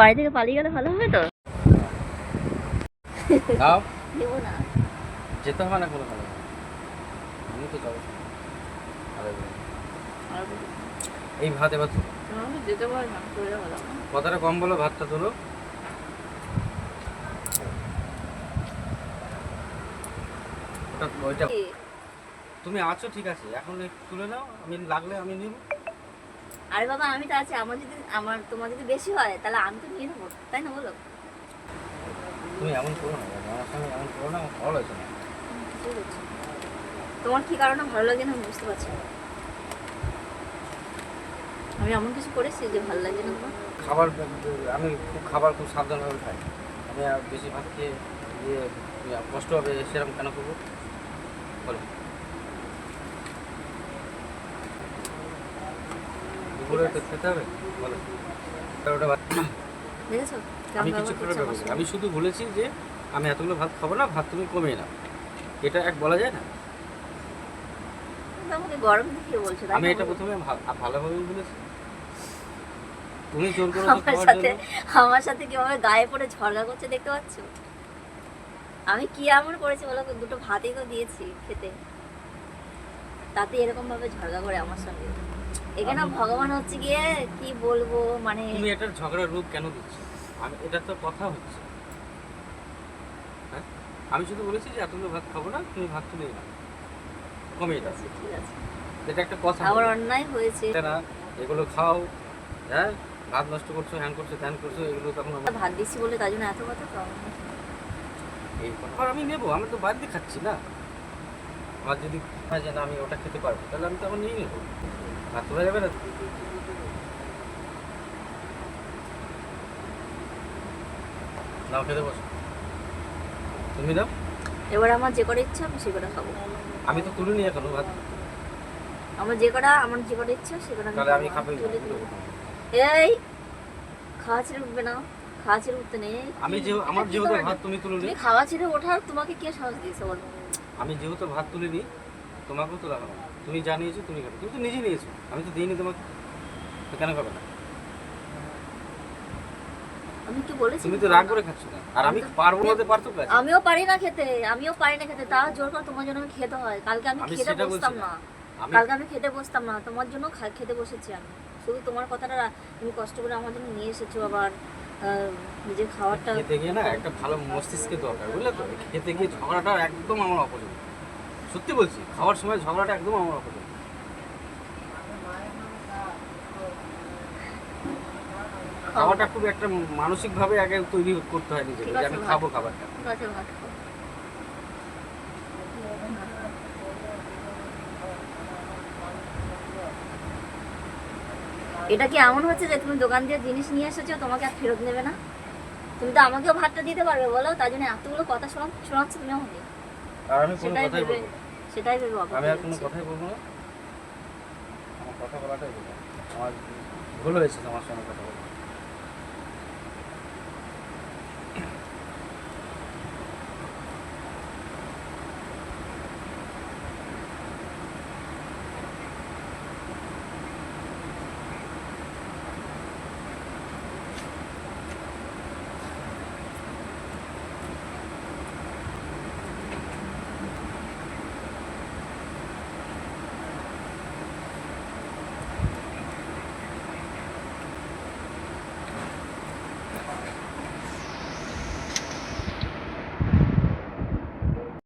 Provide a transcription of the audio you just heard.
বাড়ি থেকে পালিয়ে গেলে ভালো হবে তো? না। যেতে হবে না কোনো ভালো। আমি তো যাব। এই ভাত এবার তোলো। কথাটা কম বলো ভাতটা তোলো? তুমি আছো ঠিক আছে এখন তুলে নাও আমি লাগলে আমি নিব। আরে বাবা আমি তো আছি আমার যদি আমার তোমার যদি বেশি হয় তাহলে আমি তো নিয়ে নেব। তাই না বলো? তুমি এমন করো না আমার সঙ্গে এমন করো না আমার ভালো লাগছে না। তোমার কি কারণে ভালো লাগে না আমি বুঝতে পারছি না। আমি এমন কিছু করেছি যে ভালো লাগে না তোমার? খাবার আমি খুব খাবার খুব সাবধানভাবে খাই। আমি আর বেশি ভাত খেয়ে ইয়ে কষ্ট হবে সেরকম কেন করব? বলো। দুপুরে তো খেতে হবে? বলো। তেরোটা আমি কিছু করে শুধু বলেছি যে আমি এতগুলো ভাত খাব না ভাত তুমি কমিয়ে নাও। এটা এক বলা যায় না? আমি এটা প্রথমে ভা- ভালোভাবেই বলেছি। তুমি জোর করে আমার সাথে আমার সাথে কীভাবে গায়ে পড়ে ঝগড়া করছে দেখতে পাচ্ছ? আমি কি এমন করেছি বলো দুটো ভাতই তো দিয়েছি খেতে। তাতে এরকম ভাবে ঝগড়া করে আমার সঙ্গে। এখানে আমি- ভগবান হচ্ছে গিয়ে কি বলব মানে তুমি এটার ঝগড়ার রূপ কেন দিচ্ছ? আমি এটা তো কথা হচ্ছে। হ্যাঁ? আমি শুধু বলেছি যে এতগুলো ভাত খাব না তুমি ভাত তুলে নাও কমিয়ে দাও। ঠিক আছে। এটা একটা কথা। আমার। অন্যায় হয়েছে। না এগুলো খাও হ্যাঁ? ভাত নষ্ট করছ হ্যান করছ ত্যান করছ এগুলো তখন ভাত দিচ্ছি বলে তার জন্য এত কথা তো এই কথা। আমি নেব আমি তো বাদ দিয়ে খাচ্ছি না। আমার যদি হয় যে না আমি ওটা খেতে পারব তাহলে আমি তো তখন নিয়ে নেব। তোলা যাবে না? নাও খেতে বসো। তুমি দাও এবার আমার যে করে ইচ্ছা আমি সে খাব। আমি তো তুলে নিয়ে এখনও ভাত। আমার যে কটা আমার যে কটা ইচ্ছা সে কটা তাহলে আমি খাব। তুলে এই খাওয়া ছেড়ে উঠবে না খাওয়া ছেড়ে উঠতে নেই। আমি যে আমার যেহেতু ভাত তুমি তুলে তুমি খাওয়া ছেড়ে ওঠার তোমাকে কে সাহস দিয়েছে বলো? আমি যেহেতু ভাত তুলে নিই তোমাকেও তোলা হবে না। তুমি জানিয়েছো তুমি খাবে। তুমি তো নিজে নিয়েছো। আমি তো দিইনি তোমাকে। কেন খাবে না? আমি কি বলেছি তুমি তো রাগ করে খাচ্ছ না আর আমি পারব বলতে পারতো কাজ আমিও পারি না খেতে আমিও পারি না খেতে। তাও জোর করে তোমার জন্য খেতে হয়। কালকে আমি খেতে বসতাম না। না। কালকে আমি খেতে বসতাম না। তোমার জন্য খেতে বসেছি আমি। শুধু তোমার কথাটা তুমি কষ্ট করে আমার জন্য নিয়ে এসেছ আবার নিজের খাবারটা খেতে গিয়ে না একটা ভালো মস্তিষ্কের দরকার বুঝলে তো? খেতে গিয়ে ঝগড়াটা একদম আমার অপছন্দ সত্যি বলছি খাওয়ার সময় ঝগড়াটা একদম আমার অপছন্দ খাওয়াটা খুব একটা মানসিকভাবে আগে তৈরি করতে হয় নিজেকে যে আমি খাব খাবারটা। এটা কি এমন হচ্ছে যে তুমি দোকান দিয়ে জিনিস নিয়ে এসেছ তোমাকে আর ফেরত নেবে না তুমি তো আমাকেও ভাতটা দিতে পারবে বলো তার জন্য এতগুলো কথা শোনা শোনাচ্ছ তুমি আমাকে আর আমি কোনো কথাই বলব না। সেটাই ভেবে অবাক আমি আর কোনো কথাই বলব না। আমার কথা বলাটাই বলব আমার ভুল হয়েছে তোমার সঙ্গে কথা বলে